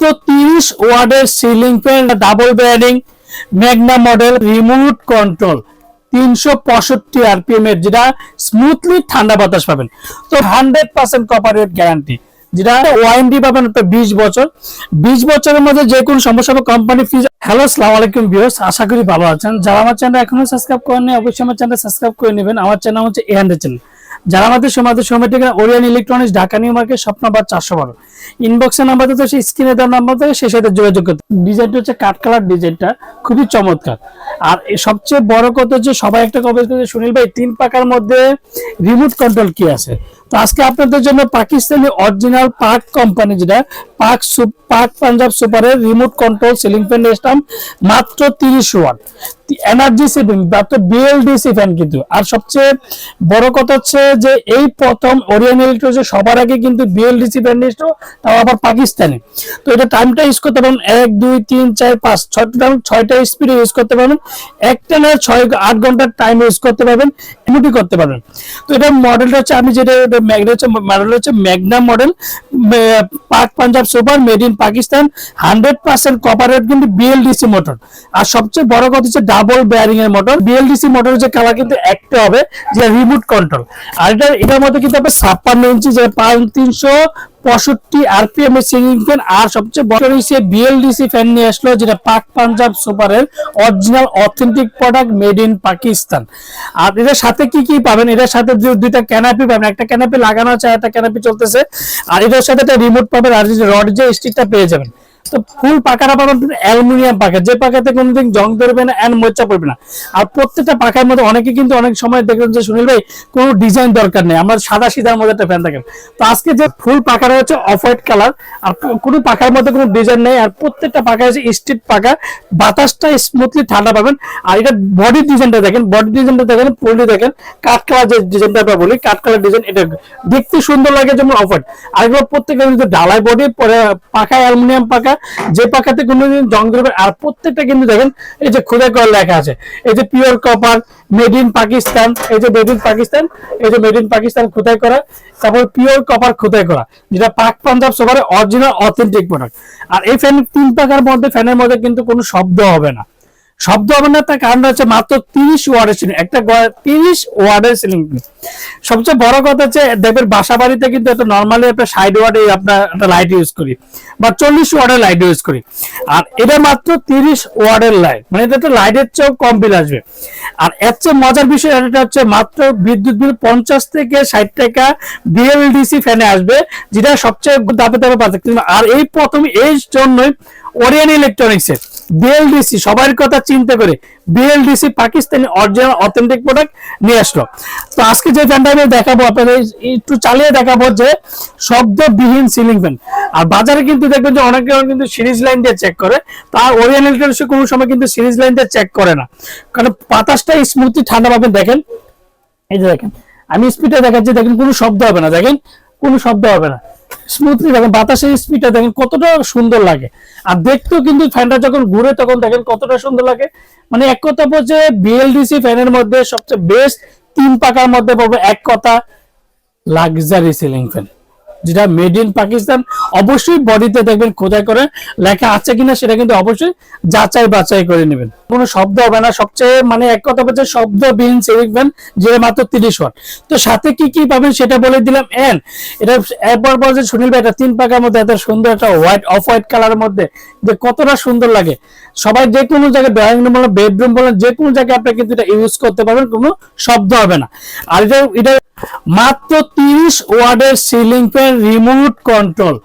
মাত্র তিরিশ ওয়ার্ডের ceiling fan, double bearing Magna model, remote control, তিনশো পঁয়ষট্টি আরপিএম এর, যেটা স্মুথলি ঠান্ডা বাতাস পাবেন। তো হান্ড্রেড পার্সেন্ট কপারেট গ্যারান্টি যেটা ওয়ারেন্টি পাবেন একটা বিশ বছর। বিশ বছরের মধ্যে যে কোনো সমস্যা হবে কোম্পানি ফিজ হ্যালো সালাম আলাইকুম ভিউস আশা করি ভালো আছেন। যারা আমার চ্যানেল এখনও সাবস্ক্রাইব করেননি, অবশ্যই আমার চ্যানেল সাবস্ক্রাইব করে নেবেন। আমার চ্যানেল হচ্ছে এ হান্ড্রেড চ্যানেল যারা আমাদের সমাজের সময় থেকে Orion electronics Dhaka new market স্বপ্ন নাম্বার চারশো বারো। ইনবক্সের নাম্বার তো সেই স্ক্রিনে দেওয়ার নাম্বার থেকে সেই সাথে যোগাযোগ করতে ডিজাইনটা হচ্ছে কাঠ কালার ডিজাইনটা খুবই চমৎকার। আর সবচেয়ে বড় কথা হচ্ছে সবাই একটা করে সুনীল ভাই, তিন পাকার মধ্যে রিমোট কন্ট্রোল কি আছে? তো আজকে আপনাদের জন্য পাকিস্তানি অরিজিনাল পাক কোম্পানি যেটা, পাক পাক পাঞ্জাব সুপারের রিমোট কন্ট্রোল সিলিং ফ্যান নিয়েছিলাম মাত্র তিরিশ ওয়াট। এনার্জি সেভিং মাত্র বিএলডিসি ফ্যান কিন্তু। আর সবচেয়ে বড় কথা হচ্ছে যে এই প্রথম ওরিয়ান ইলেকট্রিক সবার আগে কিন্তু বিএলডিসি ফ্যান নিয়েছিল, তাও আবার পাকিস্তানি। তো এটা টাইমটা ইউজ করতে পারবেন এক, দুই, তিন, চার, পাঁচ, ছয়টা ছয়টা স্পিডে ইউজ করতে পারবেন একটা না ছয়, আট ঘণ্টার টাইম ইউজ করতে পারবেন এমনটি করতে পারবেন। তো এটা মডেলটা হচ্ছে, আমি যেটা ম্যাগনা হচ্ছে মডেল হচ্ছে Magna model Pak Punjab super made in Pakistan hundred percent coppered কিন্তু বিএলডিসি মোটর আর সবচেয়ে বড় কথা হচ্ছে ডাবল বেয়ারিং এর মোটর বিএলডিসি মোটর যে কালার কিন্তু একটা হবে, যে রিমোট কন্ট্রোল আর এটা এটার মধ্যে কিন্তু আপনার ছাপ্পান্ন ইঞ্চি যে পাঁচ, তিনশো পঁয়ষট্টি আরপিএম এর সিলিং ফ্যান আর সবচেয়ে বড় হচ্ছে বিএলডিসি ফ্যান নিয়ে আসলো, যেটা পাক পাঞ্জাব সুপারের original authentic product made in Pakistan আর এটার সাথে কি কি পাবেন? এটার সাথে দুইটা ক্যানাপি পাবেন। একটা ক্যানাপি লাগানো আছে একটা ক্যানাপি চলতেছে। আর এটার সাথে একটা রিমোট পাবেন, আর রড যে স্টিকটা পেয়ে যাবেন। ফুল পাকাটা পাবেন অ্যালুমিনিয়াম পাকা। যে পাকাতে কোনোদিন জং ধরবে না এন্ড মোচা পড়বে না। আর প্রত্যেকটা পাকার মধ্যে অনেকে কিন্তু অনেক সময় দেখবেন যে, সুনীল ভাই, কোনো ডিজাইন দরকার নেই। আমার সাদা সিধার মধ্যে একটা ফ্যান থাকেন তো আজকে যে ফুল পাকাটা হচ্ছে অফ হোয়াইট কালার আর কোনো পাকার মধ্যে কোনো ডিজাইন নেই, আর প্রত্যেকটা পাকা হচ্ছে স্ট্রিট পাকা। বাতাসটা স্মুথলি ঠান্ডা পাবেন। আর এটা বডি ডিজাইনটা দেখেন বডি ডিজাইনটা দেখেন পুরোটি দেখেন। কাঠ কালার যে ডিজাইনটা আমরা বলি, কাঠ কালার ডিজাইন এটা দেখতে সুন্দর লাগে যেমন অফ হোয়াইট আর এগুলো প্রত্যেকটা ঢালাই বডি পরে পাকা অ্যালুমিনিয়াম পাকা। যে পাকাতে কোনোদিন জং ধরবে, আর প্রত্যেকটা কিন্তু দেখেন, এই যে খোদাই করা লেখা আছে। এই যে pure copper made in Pakistan এই যে মেড ইন পাকিস্তান এই যে মেড ইন পাকিস্তান খোদাই করা, তারপর পিওর কপার খোদাই করা, যেটা পাক পাঞ্জাব সবার অরিজিনাল অথেন্টিক প্রোডাক্ট আর এই ফ্যান তিন পাখার মধ্যে ফ্যানের মধ্যে কিন্তু কোনো শব্দ হবে না। শব্দ হবে না, তার কারণ হচ্ছে মাত্র তিরিশ ওয়ার্ডের সিলিং একটা তিরিশ ওয়ার্ডের সিলিং সবচেয়ে বড় কথা হচ্ছে দেবের বাসা বাড়িতে কিন্তু একটা নর্মালি একটা সাইড ওয়ার্ডে আপনার একটা লাইট ইউজ করি, বা চল্লিশ ওয়ার্ডের লাইট ইউজ করি। আর এটা মাত্র তিরিশ ওয়ার্ডের লাইট মানে এটা একটা লাইটের চেয়েও কম বিল আসবে। আর এর চেয়ে মজার বিষয় এটা হচ্ছে মাত্র বিদ্যুৎ বিল পঞ্চাশ থেকে ষাট টাকা বিএলডিসি ফ্যানে আসবে, যেটা সবচেয়ে দাপে দাপে পাচ্ছে আর এই প্রথম এই জন্যই ওরিয়ান ইলেকট্রনিক্সের বিএলডিসি সবার কথা চিন্তা করে। BLDC Pakistani original authentic product নিয়ে আসলো। তো আজকে যে ফ্যানটা আমি দেখাবো, আপনাদের একটু চালিয়ে দেখাবো যে শব্দবিহীন সিলিং ফ্যান আর বাজারে কিন্তু দেখবেন যে অনেকে কিন্তু সিরিজ লাইন দিয়ে চেক করে। তার ওরিয়ান ইলেকট্রনিক্স কোনো সময় কিন্তু সিরিজ লাইন দিয়ে চেক করে না। কারণ বাতাসটা স্মুথলি ঠান্ডা পাবেন। দেখেন, এই যে দেখেন, আমি স্পিডে দেখাচ্ছি। দেখেন, কোনো শব্দ হবে না। দেখেন, কোনো শব্দ হবে না। স্মুথলি দেখেন, বাতাসের স্পিডটা দেখেন কতটা সুন্দর লাগে। আর দেখতেও কিন্তু ফ্যানটা যখন ঘুরে তখন দেখেন কতটা সুন্দর লাগে। মানে এক কথা বলছে বিএলডিসি ফ্যানের মধ্যে সবচেয়ে বেস্ট তিন পাকার মধ্যে পাবো এক কথা লাক্সারি সিলিং ফ্যান যেটা মেড ইন পাকিস্তান অবশ্যই বডিতে দেখবেন খোদাই করে, লেখা আছে কিনা সেটা কিন্তু অবশ্যই যাচাই বাছাই করে নেবেন। কোনো শব্দ হবে না, সবচেয়ে মানে এক কথা বলছে শব্দবিহীন সিলিং ফ্যান যে মাত্র তিরিশ ওয়াট। তো সাথে কি কি পাবেন সেটা বলে দিলাম। এন এটা একবার বলছে সুনীল ভাই, এটা তিন পাকার মধ্যে এত সুন্দর একটা হোয়াইট অফ হোয়াইট কালারের মধ্যে, যে কতটা সুন্দর লাগে। সবাই যে কোনো জায়গায় ড্রয়িং রুম বলেন বেডরুম বলেন, যে কোনো জায়গায় আপনি কিন্তু এটা ইউজ করতে পারবেন, কোনো শব্দ হবে না। আর এটা এটা মাত্র তিরিশ ওয়ার্ডের সিলিং ফ্যান রিমোট কন্ট্রোল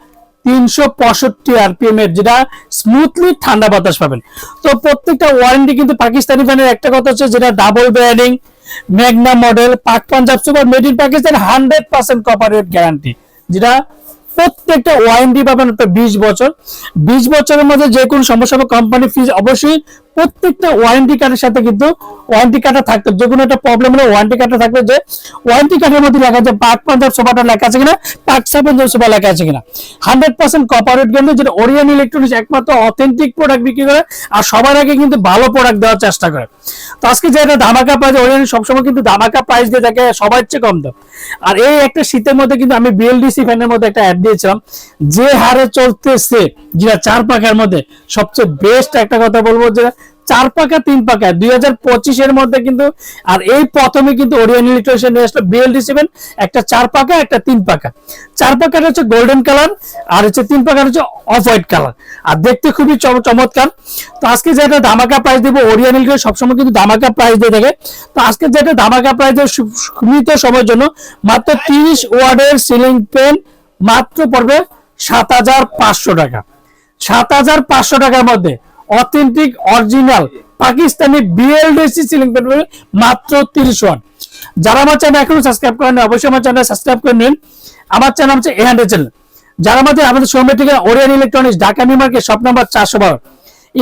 তিনশো পঁয়ষট্টি আরপিএম এর, যেটা স্মুথলি ঠান্ডা বাতাস পাবেন। তো প্রত্যেকটা ওয়ারেন্টি কিন্তু পাকিস্তানি ফ্যানের একটা কথা হচ্ছে যেটা double bearing Magna model Pak Punjab super made in Pakistan hundred percent coppered guarantee যেটা প্রত্যেকটা ওয়ারেন্টি পাবেন একটা বিশ বছর। বিশ বছরের মধ্যে যে কোনো সমস্যা কোম্পানি ফিজ অবশ্যই প্রত্যেকটা ওয়ারেন্টি কার্ডের সাথে কিন্তু ওয়ারেন্টি কার্ডটা থাকতো যে কোনো একটা প্রবলেম হলে ওয়ারেন্টি কার্ডটা থাকবে যে ওয়ারেন্টি কার্ডের মধ্যে লেখা আছে পাক পাঞ্জাব সোফাটা লেখা আছে কিনা? পাক সাবেন সোফা লেখা আছে কিনা? হান্ড্রেড পার্সেন্ট কপারেট কিন্তু যেটা ওরিয়ান ইলেকট্রনিক্স একমাত্র অথেন্টিক প্রোডাক্ট বিক্রি করে আর সবার আগে কিন্তু ভালো প্রোডাক্ট দেওয়ার চেষ্টা করে। তো আজকে যে একটা ধামাকা প্রাইস ওরিয়ান সবসময় কিন্তু ধামাকা প্রাইস দিয়ে থাকে, সবার চেয়ে কম দাম। আর এই একটা শীতের মধ্যে কিন্তু আমি বিএলডিসি ফ্যানের মধ্যে একটা অ্যাড দিয়েছিলাম, যে হারে চলতেছে যেটা চার পাকার মধ্যে। সবচেয়ে বেস্ট একটা কথা বলব যে চার পাকা তিন পাকা দুই হাজার পঁচিশের মধ্যে কিন্তু আর এই প্রথমে কিন্তু ওরিয়ান ইলেকট্রিশিয়ান নিয়ে আসলো বিএলডি সেভেন একটা চার পাকা একটা তিন পাকা চার পাকাটা হচ্ছে গোল্ডেন কালার আর হচ্ছে তিন পাকার হচ্ছে অফ হোয়াইট কালার আর দেখতে খুবই চম- চমৎকার। তো আজকে যেটা ধামাকা প্রাইস দেবো ওরিয়ান ইলেকট্রিক সবসময় কিন্তু ধামাকা প্রাইস দিয়ে থাকে। তো আজকে যেটা ধামাকা প্রাইস দেবো সীমিত সময়ের জন্য মাত্র তিরিশ ওয়ার্ডের সিলিং ফ্যান মাত্র পড়বে সাত হাজার পাঁচশো টাকা। সাত হাজার পাঁচশো টাকার মধ্যে authentic, original Pakistani BLDC ceiling fan মাত্র তিরিশ ওয়াট। যারা আমার চ্যানেল এখনও সাবস্ক্রাইব করেন অবশ্যই আমার চ্যানেল সাবস্ক্রাইব করে নিন। আমার চ্যানেল হচ্ছে এ হান্ড্রেড চ্যানেল যারা আমাদের আমাদের Soumya Orion electronics Dhaka new market shop number চারশো বারো।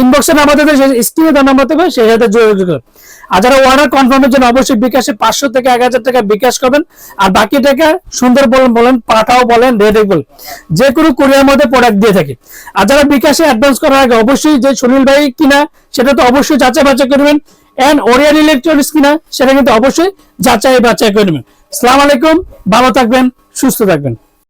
ইনবক্সে আমাদের স্ক্রিনে দেওয়া নাম্বার থেকে সেই সাথে যোগাযোগ আর যারা অর্ডার কনফার্মের জন্য অবশ্যই বিকাশে পাঁচশো থেকে এক হাজার টাকা বিকাশ করবেন, আর বাকি টাকা সুন্দর বলেন বলেন পাঠাও বলেন, রেডি বলেন যে কোনো কুরিয়ার মধ্যে প্রোডাক্ট দিয়ে থাকে। আর যারা বিকাশে অ্যাডভান্স করার আগে অবশ্যই যে সুনীল ভাই কিনা, সেটা তো অবশ্যই যাচাই বাছাই করবেন এন্ড ওরিয়ান ইলেকট্রনিক্স কিনা, সেটা কিন্তু অবশ্যই যাচাই বাছাই করবেন সালাম আলাইকুম, ভালো থাকবেন, সুস্থ থাকবেন।